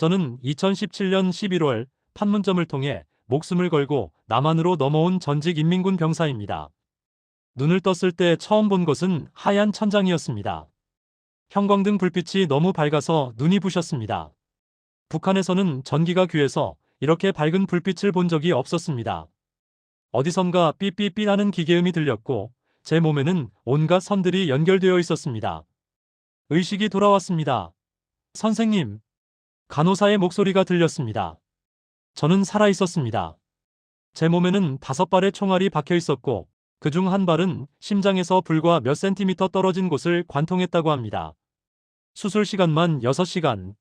저는 2017년 11월 판문점을 통해 목숨을 걸고 남한으로 넘어온 전직 인민군 병사입니다. 눈을 떴을 때 처음 본 것은 하얀 천장이었습니다. 형광등 불빛이 너무 밝아서 눈이 부셨습니다. 북한에서는 전기가 귀해서 이렇게 밝은 불빛을 본 적이 없었습니다. 어디선가 삐삐삐 하는 기계음이 들렸고 제 몸에는 온갖 선들이 연결되어 있었습니다. 의식이 돌아왔습니다. 선생님. 간호사의 목소리가 들렸습니다. 저는 살아 있었습니다. 제 몸에는 다섯 발의 총알이 박혀 있었고 그 중 한 발은 심장에서 불과 몇 센티미터 떨어진 곳을 관통했다고 합니다. 수술 시간만 6시간.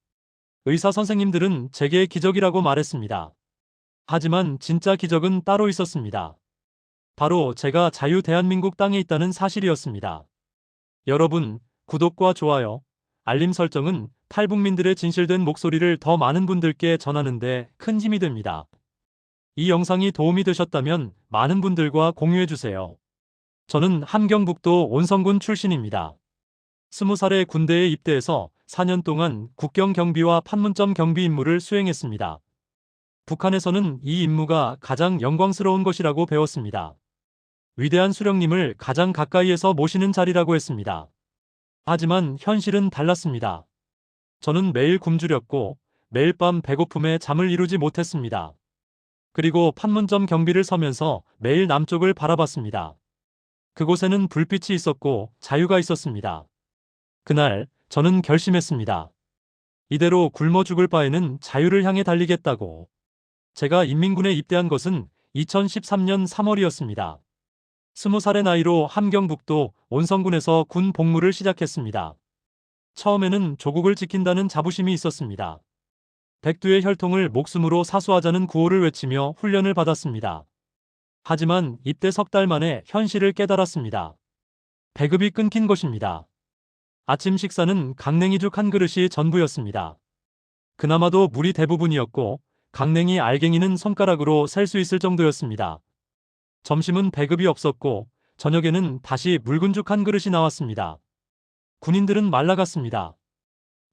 의사 선생님들은 제게 기적이라고 말했습니다. 하지만 진짜 기적은 따로 있었습니다. 바로 제가 자유 대한민국 땅에 있다는 사실이었습니다. 여러분, 구독과 좋아요, 알림 설정은 탈북민들의 진실된 목소리를 더 많은 분들께 전하는데 큰 힘이 됩니다. 이 영상이 도움이 되셨다면 많은 분들과 공유해주세요. 저는 함경북도 온성군 출신입니다. 20살에 군대에 입대해서 4년 동안 국경 경비와 판문점 경비 임무를 수행했습니다. 북한에서는 이 임무가 가장 영광스러운 것이라고 배웠습니다. 위대한 수령님을 가장 가까이에서 모시는 자리라고 했습니다. 하지만 현실은 달랐습니다. 저는 매일 굶주렸고 매일 밤 배고픔에 잠을 이루지 못했습니다. 그리고 판문점 경비를 서면서 매일 남쪽을 바라봤습니다. 그곳에는 불빛이 있었고 자유가 있었습니다. 그날 저는 결심했습니다. 이대로 굶어 죽을 바에는 자유를 향해 달리겠다고. 제가 인민군에 입대한 것은 2013년 3월이었습니다. 20살의 나이로 함경북도 온성군에서 군 복무를 시작했습니다. 처음에는 조국을 지킨다는 자부심이 있었습니다. 백두의 혈통을 목숨으로 사수하자는 구호를 외치며 훈련을 받았습니다. 하지만 입대 석 달 만에 현실을 깨달았습니다. 배급이 끊긴 것입니다. 아침 식사는 강냉이죽 한 그릇이 전부였습니다. 그나마도 물이 대부분이었고 강냉이 알갱이는 손가락으로 셀 수 있을 정도였습니다. 점심은 배급이 없었고 저녁에는 다시 묽은 죽 한 그릇이 나왔습니다. 군인들은 말라갔습니다.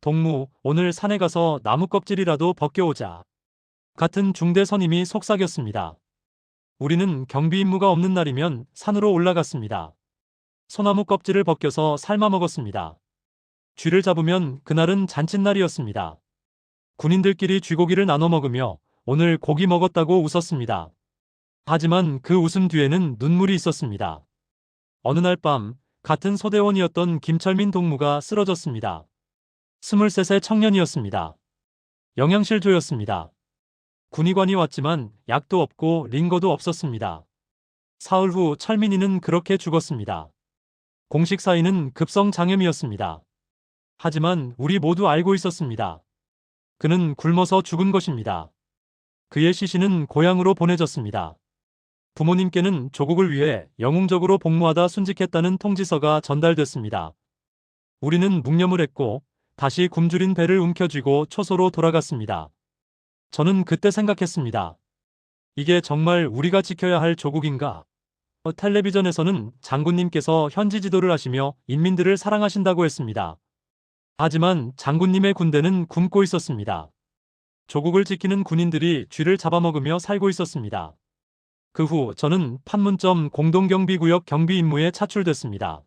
동무, 오늘 산에 가서 나무 껍질이라도 벗겨오자. 같은 중대 선임이 속삭였습니다. 우리는 경비 임무가 없는 날이면 산으로 올라갔습니다. 소나무 껍질을 벗겨서 삶아 먹었습니다. 쥐를 잡으면 그날은 잔칫날이었습니다. 군인들끼리 쥐고기를 나눠 먹으며 오늘 고기 먹었다고 웃었습니다. 하지만 그 웃음 뒤에는 눈물이 있었습니다. 어느 날 밤 같은 소대원이었던 김철민 동무가 쓰러졌습니다. 23세 청년이었습니다. 영양실 조였습니다. 군의관이 왔지만 약도 없고 링거도 없었습니다. 사흘 후 철민이는 그렇게 죽었습니다. 공식 사인은 급성 장염이었습니다. 하지만 우리 모두 알고 있었습니다. 그는 굶어서 죽은 것입니다. 그의 시신은 고향으로 보내졌습니다. 부모님께는 조국을 위해 영웅적으로 복무하다 순직했다는 통지서가 전달됐습니다. 우리는 묵념을 했고 다시 굶주린 배를 움켜쥐고 초소로 돌아갔습니다. 저는 그때 생각했습니다. 이게 정말 우리가 지켜야 할 조국인가? 어, 텔레비전에서는 장군님께서 현지 지도를 하시며 인민들을 사랑하신다고 했습니다. 하지만 장군님의 군대는 굶고 있었습니다. 조국을 지키는 군인들이 쥐를 잡아먹으며 살고 있었습니다. 그 후 저는 판문점 공동경비구역 경비 임무에 차출됐습니다.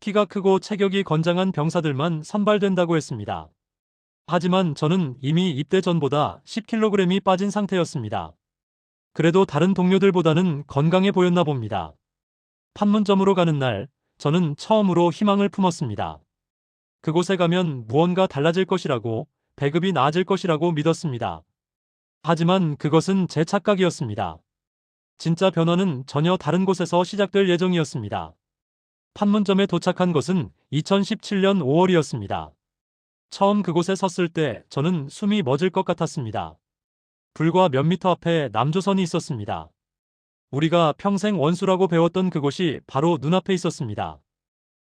키가 크고 체격이 건장한 병사들만 선발된다고 했습니다. 하지만 저는 이미 입대 전보다 10kg이 빠진 상태였습니다. 그래도 다른 동료들보다는 건강해 보였나 봅니다. 판문점으로 가는 날, 저는 처음으로 희망을 품었습니다. 그곳에 가면 무언가 달라질 것이라고, 배급이 나아질 것이라고 믿었습니다. 하지만 그것은 제 착각이었습니다. 진짜 변화는 전혀 다른 곳에서 시작될 예정이었습니다. 판문점에 도착한 것은 2017년 5월이었습니다. 처음 그곳에 섰을 때 저는 숨이 멎을 것 같았습니다. 불과 몇 미터 앞에 남조선이 있었습니다. 우리가 평생 원수라고 배웠던 그곳이 바로 눈앞에 있었습니다.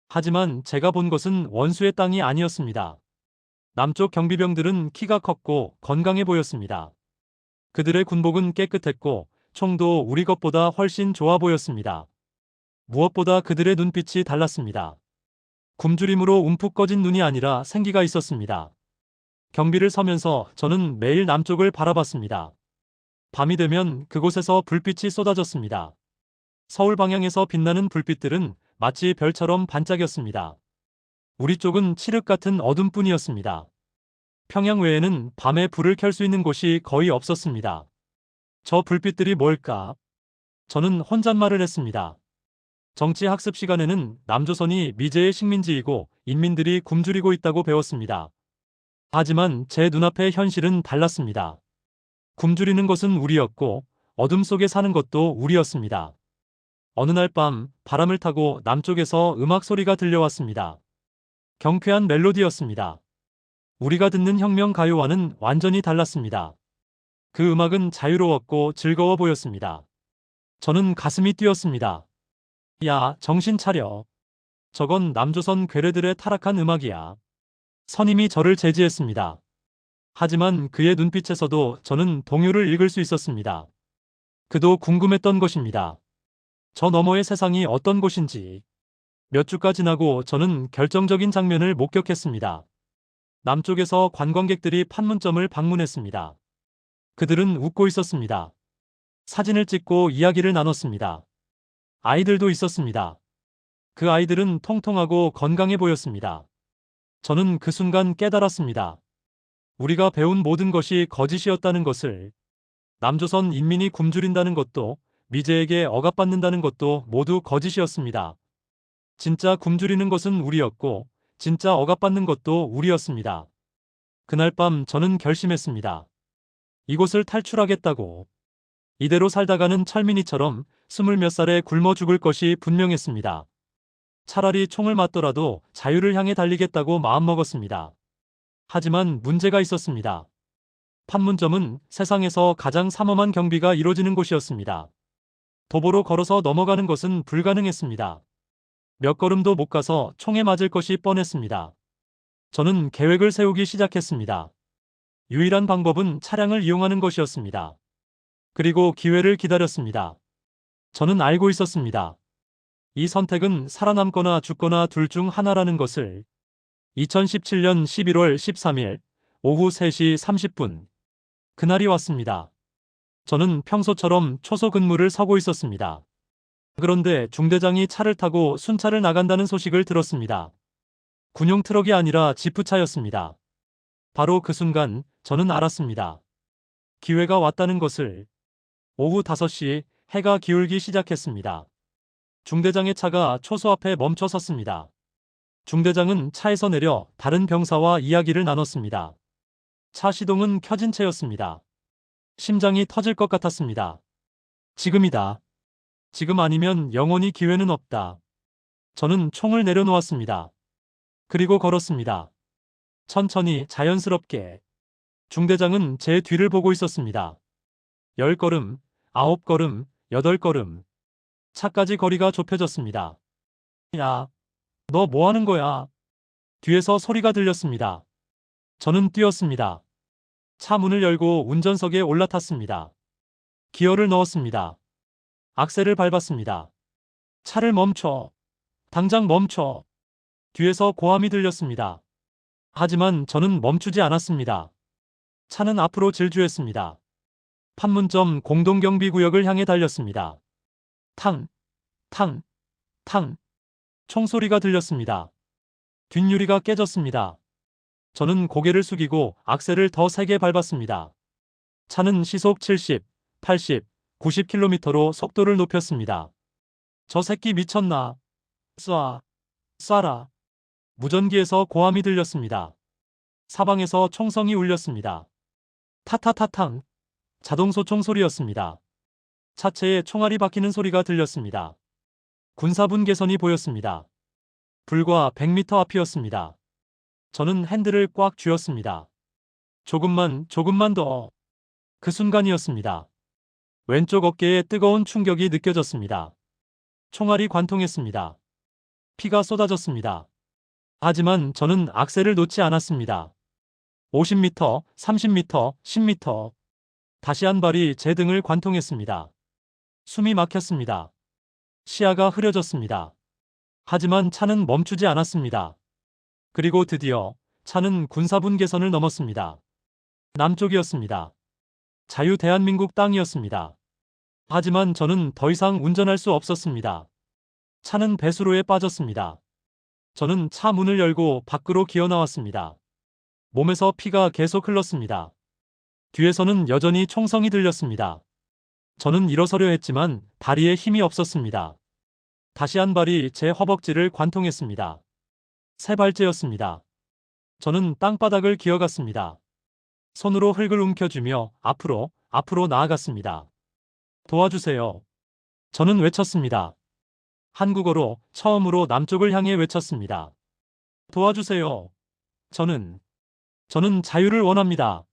하지만 제가 본 것은 원수의 땅이 아니었습니다. 남쪽 경비병들은 키가 컸고 건강해 보였습니다. 그들의 군복은 깨끗했고 총도 우리 것보다 훨씬 좋아 보였습니다. 무엇보다 그들의 눈빛이 달랐습니다. 굶주림으로 움푹 꺼진 눈이 아니라 생기가 있었습니다. 경비를 서면서 저는 매일 남쪽을 바라봤습니다. 밤이 되면 그곳에서 불빛이 쏟아졌습니다. 서울 방향에서 빛나는 불빛들은 마치 별처럼 반짝였습니다. 우리 쪽은 칠흑 같은 어둠뿐이었습니다. 평양 외에는 밤에 불을 켤 수 있는 곳이 거의 없었습니다. 저 불빛들이 뭘까? 저는 혼잣말을 했습니다. 정치 학습 시간에는 남조선이 미제의 식민지이고 인민들이 굶주리고 있다고 배웠습니다. 하지만 제 눈앞의 현실은 달랐습니다. 굶주리는 것은 우리였고 어둠 속에 사는 것도 우리였습니다. 어느 날 밤 바람을 타고 남쪽에서 음악 소리가 들려왔습니다. 경쾌한 멜로디였습니다. 우리가 듣는 혁명 가요와는 완전히 달랐습니다. 그 음악은 자유로웠고 즐거워 보였습니다. 저는 가슴이 뛰었습니다. 야, 정신 차려. 저건 남조선 괴뢰들의 타락한 음악이야. 선임이 저를 제지했습니다. 하지만 그의 눈빛에서도 저는 동요를 읽을 수 있었습니다. 그도 궁금했던 것입니다. 저 너머의 세상이 어떤 곳인지. 몇 주가 지나고 저는 결정적인 장면을 목격했습니다. 남쪽에서 관광객들이 판문점을 방문했습니다. 그들은 웃고 있었습니다. 사진을 찍고 이야기를 나눴습니다. 아이들도 있었습니다. 그 아이들은 통통하고 건강해 보였습니다. 저는 그 순간 깨달았습니다. 우리가 배운 모든 것이 거짓이었다는 것을 남조선 인민이 굶주린다는 것도 미제에게 억압받는다는 것도 모두 거짓이었습니다. 진짜 굶주리는 것은 우리였고 진짜 억압받는 것도 우리였습니다. 그날 밤 저는 결심했습니다. 이곳을 탈출하겠다고. 이대로 살다가는 철민이처럼 스물 몇 살에 굶어 죽을 것이 분명했습니다. 차라리 총을 맞더라도 자유를 향해 달리겠다고 마음먹었습니다. 하지만 문제가 있었습니다. 판문점은 세상에서 가장 삼엄한 경비가 이루어지는 곳이었습니다. 도보로 걸어서 넘어가는 것은 불가능했습니다. 몇 걸음도 못 가서 총에 맞을 것이 뻔했습니다. 저는 계획을 세우기 시작했습니다. 유일한 방법은 차량을 이용하는 것이었습니다. 그리고 기회를 기다렸습니다. 저는 알고 있었습니다. 이 선택은 살아남거나 죽거나 둘 중 하나라는 것을 2017년 11월 13일 오후 3시 30분 그날이 왔습니다. 저는 평소처럼 초소 근무를 서고 있었습니다. 그런데 중대장이 차를 타고 순찰을 나간다는 소식을 들었습니다. 군용 트럭이 아니라 지프차였습니다. 바로 그 순간 저는 알았습니다. 기회가 왔다는 것을 오후 5시 해가 기울기 시작했습니다. 중대장의 차가 초소 앞에 멈춰 섰습니다. 중대장은 차에서 내려 다른 병사와 이야기를 나눴습니다. 차 시동은 켜진 채였습니다. 심장이 터질 것 같았습니다. 지금이다. 지금 아니면 영원히 기회는 없다. 저는 총을 내려놓았습니다. 그리고 걸었습니다. 천천히 자연스럽게. 중대장은 제 뒤를 보고 있었습니다. 열 걸음, 아홉 걸음, 여덟 걸음. 차까지 거리가 좁혀졌습니다. 야, 너 뭐 하는 거야? 뒤에서 소리가 들렸습니다. 저는 뛰었습니다. 차 문을 열고 운전석에 올라탔습니다. 기어를 넣었습니다. 악셀을 밟았습니다. 차를 멈춰. 당장 멈춰. 뒤에서 고함이 들렸습니다. 하지만 저는 멈추지 않았습니다. 차는 앞으로 질주했습니다. 판문점 공동경비구역을 향해 달렸습니다. 탕, 탕, 탕. 총소리가 들렸습니다. 뒷유리가 깨졌습니다. 저는 고개를 숙이고 악셀을 더 세게 밟았습니다. 차는 시속 70, 80, 90km로 속도를 높였습니다. 저 새끼 미쳤나? 쏴, 쏴라. 무전기에서 고함이 들렸습니다. 사방에서 총성이 울렸습니다. 타타타탕. 자동소총 소리였습니다. 차체에 총알이 박히는 소리가 들렸습니다. 군사분 개선이 보였습니다. 불과 100m 앞이었습니다. 저는 핸들을 꽉 쥐었습니다. 조금만, 조금만 더. 그 순간이었습니다. 왼쪽 어깨에 뜨거운 충격이 느껴졌습니다. 총알이 관통했습니다. 피가 쏟아졌습니다. 하지만 저는 악셀을 놓지 않았습니다. 50m, 30m, 10m. 다시 한 발이 제 등을 관통했습니다. 숨이 막혔습니다. 시야가 흐려졌습니다. 하지만 차는 멈추지 않았습니다. 그리고 드디어 차는 군사분 개선을 넘었습니다. 남쪽이었습니다. 자유 대한민국 땅이었습니다. 하지만 저는 더 이상 운전할 수 없었습니다. 차는 배수로에 빠졌습니다. 저는 차 문을 열고 밖으로 기어 나왔습니다. 몸에서 피가 계속 흘렀습니다. 뒤에서는 여전히 총성이 들렸습니다. 저는 일어서려 했지만 다리에 힘이 없었습니다. 다시 한 발이 제 허벅지를 관통했습니다. 세 발째였습니다. 저는 땅바닥을 기어갔습니다. 손으로 흙을 움켜쥐며 앞으로, 앞으로 나아갔습니다. 도와주세요. 저는 외쳤습니다. 한국어로 처음으로 남쪽을 향해 외쳤습니다. 도와주세요. 저는, 저는 자유를 원합니다.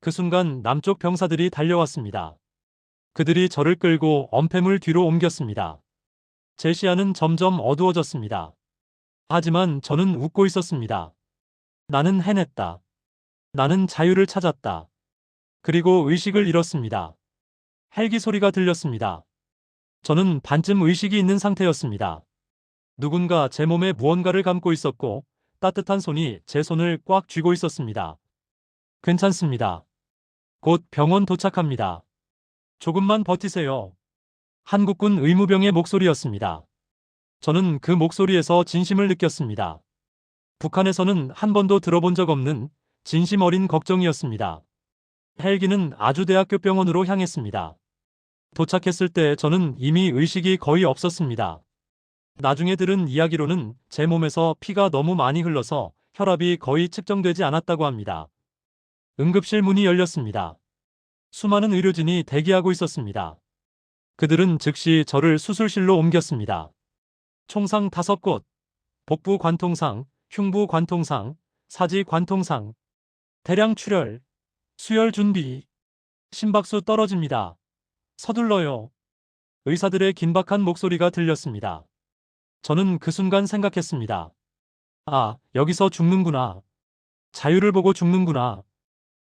그 순간 남쪽 병사들이 달려왔습니다. 그들이 저를 끌고 엄폐물 뒤로 옮겼습니다. 제 시야는 점점 어두워졌습니다. 하지만 저는 웃고 있었습니다. 나는 해냈다. 나는 자유를 찾았다. 그리고 의식을 잃었습니다. 헬기 소리가 들렸습니다. 저는 반쯤 의식이 있는 상태였습니다. 누군가 제 몸에 무언가를 감고 있었고 따뜻한 손이 제 손을 꽉 쥐고 있었습니다. 괜찮습니다. 곧 병원 도착합니다. 조금만 버티세요. 한국군 의무병의 목소리였습니다. 저는 그 목소리에서 진심을 느꼈습니다. 북한에서는 한 번도 들어본 적 없는 진심 어린 걱정이었습니다. 헬기는 아주대학교 병원으로 향했습니다. 도착했을 때 저는 이미 의식이 거의 없었습니다. 나중에 들은 이야기로는 제 몸에서 피가 너무 많이 흘러서 혈압이 거의 측정되지 않았다고 합니다. 응급실 문이 열렸습니다. 수많은 의료진이 대기하고 있었습니다. 그들은 즉시 저를 수술실로 옮겼습니다. 총상 5곳, 복부 관통상, 흉부 관통상, 사지 관통상, 대량 출혈, 수혈 준비, 심박수 떨어집니다. 서둘러요. 의사들의 긴박한 목소리가 들렸습니다. 저는 그 순간 생각했습니다. 아, 여기서 죽는구나. 자유를 보고 죽는구나.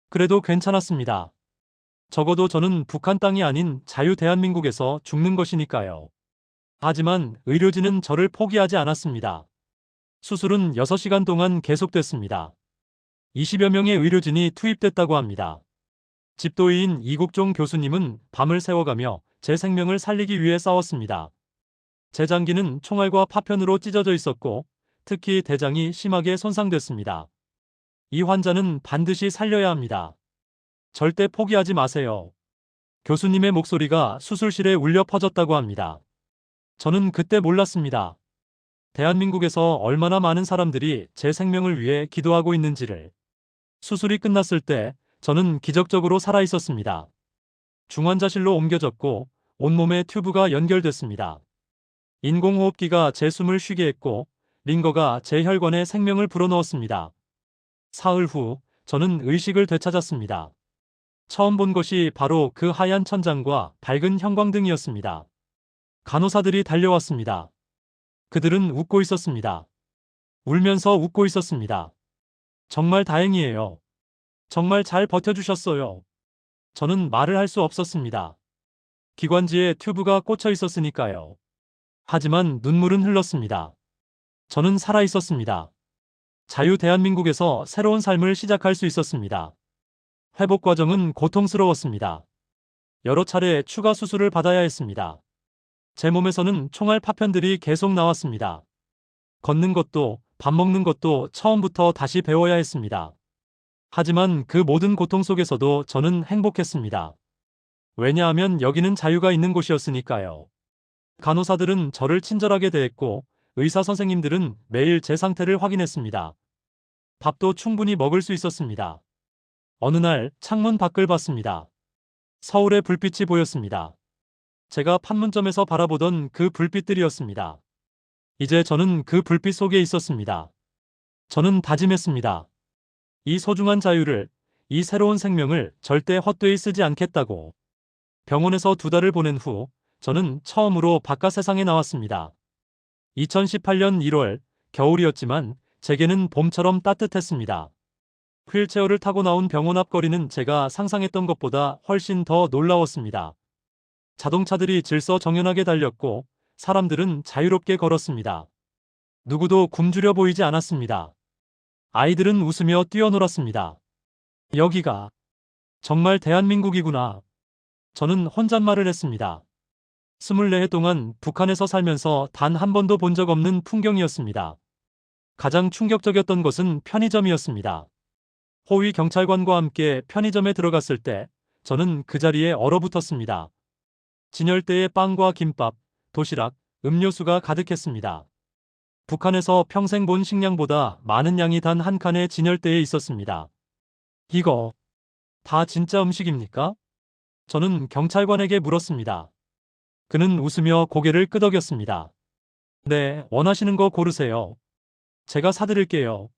그래도 괜찮았습니다. 적어도 저는 북한 땅이 아닌 자유 대한민국에서 죽는 것이니까요. 하지만 의료진은 저를 포기하지 않았습니다. 수술은 6시간 동안 계속됐습니다. 20여 명의 의료진이 투입됐다고 합니다. 집도의인 이국종 교수님은 밤을 새워가며 제 생명을 살리기 위해 싸웠습니다. 제 장기는 총알과 파편으로 찢어져 있었고 특히 대장이 심하게 손상됐습니다. 이 환자는 반드시 살려야 합니다. 절대 포기하지 마세요. 교수님의 목소리가 수술실에 울려 퍼졌다고 합니다. 저는 그때 몰랐습니다. 대한민국에서 얼마나 많은 사람들이 제 생명을 위해 기도하고 있는지를. 수술이 끝났을 때 저는 기적적으로 살아 있었습니다. 중환자실로 옮겨졌고 온몸에 튜브가 연결됐습니다. 인공호흡기가 제 숨을 쉬게 했고 링거가 제 혈관에 생명을 불어넣었습니다. 사흘 후 저는 의식을 되찾았습니다. 처음 본 것이 바로 그 하얀 천장과 밝은 형광등이었습니다. 간호사들이 달려왔습니다. 그들은 웃고 있었습니다. 울면서 웃고 있었습니다. 정말 다행이에요. 정말 잘 버텨주셨어요. 저는 말을 할 수 없었습니다. 기관지에 튜브가 꽂혀 있었으니까요. 하지만 눈물은 흘렀습니다. 저는 살아 있었습니다. 자유 대한민국에서 새로운 삶을 시작할 수 있었습니다. 회복 과정은 고통스러웠습니다. 여러 차례 추가 수술을 받아야 했습니다. 제 몸에서는 총알 파편들이 계속 나왔습니다. 걷는 것도 밥 먹는 것도 처음부터 다시 배워야 했습니다. 하지만 그 모든 고통 속에서도 저는 행복했습니다. 왜냐하면 여기는 자유가 있는 곳이었으니까요. 간호사들은 저를 친절하게 대했고 의사 선생님들은 매일 제 상태를 확인했습니다. 밥도 충분히 먹을 수 있었습니다. 어느 날 창문 밖을 봤습니다. 서울의 불빛이 보였습니다. 제가 판문점에서 바라보던 그 불빛들이었습니다. 이제 저는 그 불빛 속에 있었습니다. 저는 다짐했습니다. 이 소중한 자유를, 이 새로운 생명을 절대 헛되이 쓰지 않겠다고. 병원에서 두 달을 보낸 후 저는 처음으로 바깥 세상에 나왔습니다. 2018년 1월 겨울이었지만 제게는 봄처럼 따뜻했습니다. 휠체어를 타고 나온 병원 앞 거리는 제가 상상했던 것보다 훨씬 더 놀라웠습니다. 자동차들이 질서 정연하게 달렸고 사람들은 자유롭게 걸었습니다. 누구도 굶주려 보이지 않았습니다. 아이들은 웃으며 뛰어놀았습니다. 여기가 정말 대한민국이구나. 저는 혼잣말을 했습니다. 24해 동안 북한에서 살면서 단 한 번도 본 적 없는 풍경이었습니다. 가장 충격적이었던 것은 편의점이었습니다. 호위 경찰관과 함께 편의점에 들어갔을 때 저는 그 자리에 얼어붙었습니다. 진열대에 빵과 김밥, 도시락, 음료수가 가득했습니다. 북한에서 평생 본 식량보다 많은 양이 단 한 칸의 진열대에 있었습니다. 이거 다 진짜 음식입니까? 저는 경찰관에게 물었습니다. 그는 웃으며 고개를 끄덕였습니다. 네, 원하시는 거 고르세요. 제가 사드릴게요.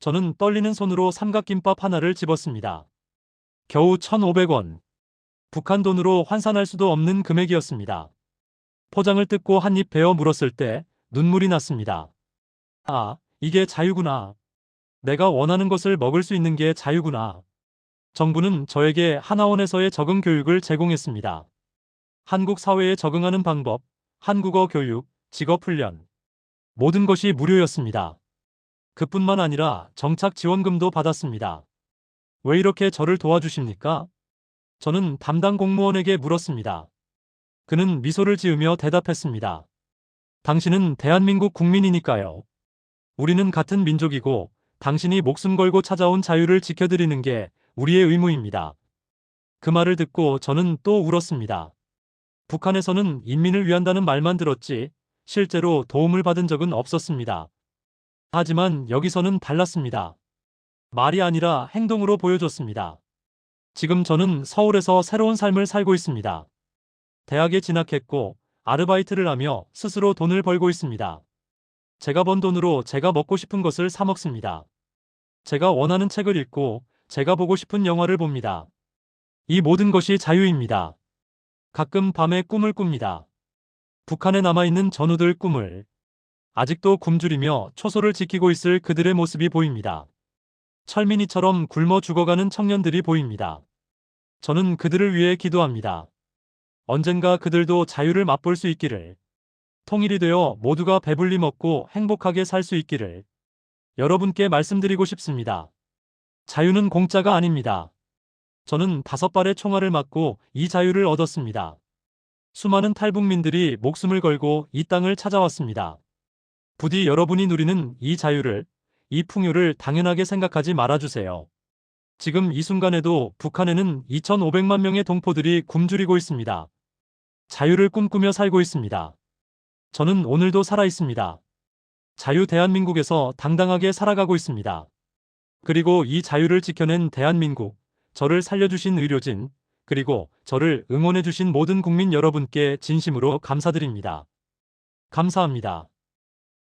저는 떨리는 손으로 삼각김밥 하나를 집었습니다. 겨우 1,500원. 북한 돈으로 환산할 수도 없는 금액이었습니다. 포장을 뜯고 한 입 베어 물었을 때 눈물이 났습니다. 아, 이게 자유구나. 내가 원하는 것을 먹을 수 있는 게 자유구나. 정부는 저에게 하나원에서의 적응 교육을 제공했습니다. 한국 사회에 적응하는 방법, 한국어 교육, 직업 훈련. 모든 것이 무료였습니다. 그뿐만 아니라 정착 지원금도 받았습니다. 왜 이렇게 저를 도와주십니까? 저는 담당 공무원에게 물었습니다. 그는 미소를 지으며 대답했습니다. 당신은 대한민국 국민이니까요. 우리는 같은 민족이고 당신이 목숨 걸고 찾아온 자유를 지켜드리는 게 우리의 의무입니다. 그 말을 듣고 저는 또 울었습니다. 북한에서는 인민을 위한다는 말만 들었지 실제로 도움을 받은 적은 없었습니다. 하지만 여기서는 달랐습니다. 말이 아니라 행동으로 보여줬습니다. 지금 저는 서울에서 새로운 삶을 살고 있습니다. 대학에 진학했고 아르바이트를 하며 스스로 돈을 벌고 있습니다. 제가 번 돈으로 제가 먹고 싶은 것을 사 먹습니다. 제가 원하는 책을 읽고 제가 보고 싶은 영화를 봅니다. 이 모든 것이 자유입니다. 가끔 밤에 꿈을 꿉니다. 북한에 남아있는 전우들 꿈을 아직도 굶주리며 초소를 지키고 있을 그들의 모습이 보입니다. 철민이처럼 굶어 죽어가는 청년들이 보입니다. 저는 그들을 위해 기도합니다. 언젠가 그들도 자유를 맛볼 수 있기를. 통일이 되어 모두가 배불리 먹고 행복하게 살 수 있기를. 여러분께 말씀드리고 싶습니다. 자유는 공짜가 아닙니다. 저는 다섯 발의 총알을 맞고 이 자유를 얻었습니다. 수많은 탈북민들이 목숨을 걸고 이 땅을 찾아왔습니다. 부디 여러분이 누리는 이 자유를, 이 풍요를 당연하게 생각하지 말아주세요. 지금 이 순간에도 북한에는 2,500만 명의 동포들이 굶주리고 있습니다. 자유를 꿈꾸며 살고 있습니다. 저는 오늘도 살아 있습니다. 자유 대한민국에서 당당하게 살아가고 있습니다. 그리고 이 자유를 지켜낸 대한민국, 저를 살려주신 의료진, 그리고 저를 응원해주신 모든 국민 여러분께 진심으로 감사드립니다. 감사합니다.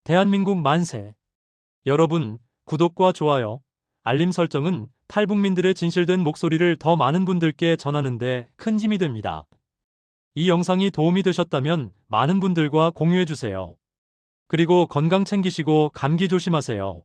대한민국 만세. 여러분, 구독과 좋아요, 알림 설정은 탈북민들의 진실된 목소리를 더 많은 분들께 전하는데 큰 힘이 됩니다. 이 영상이 도움이 되셨다면 많은 분들과 공유해주세요. 그리고 건강 챙기시고 감기 조심하세요.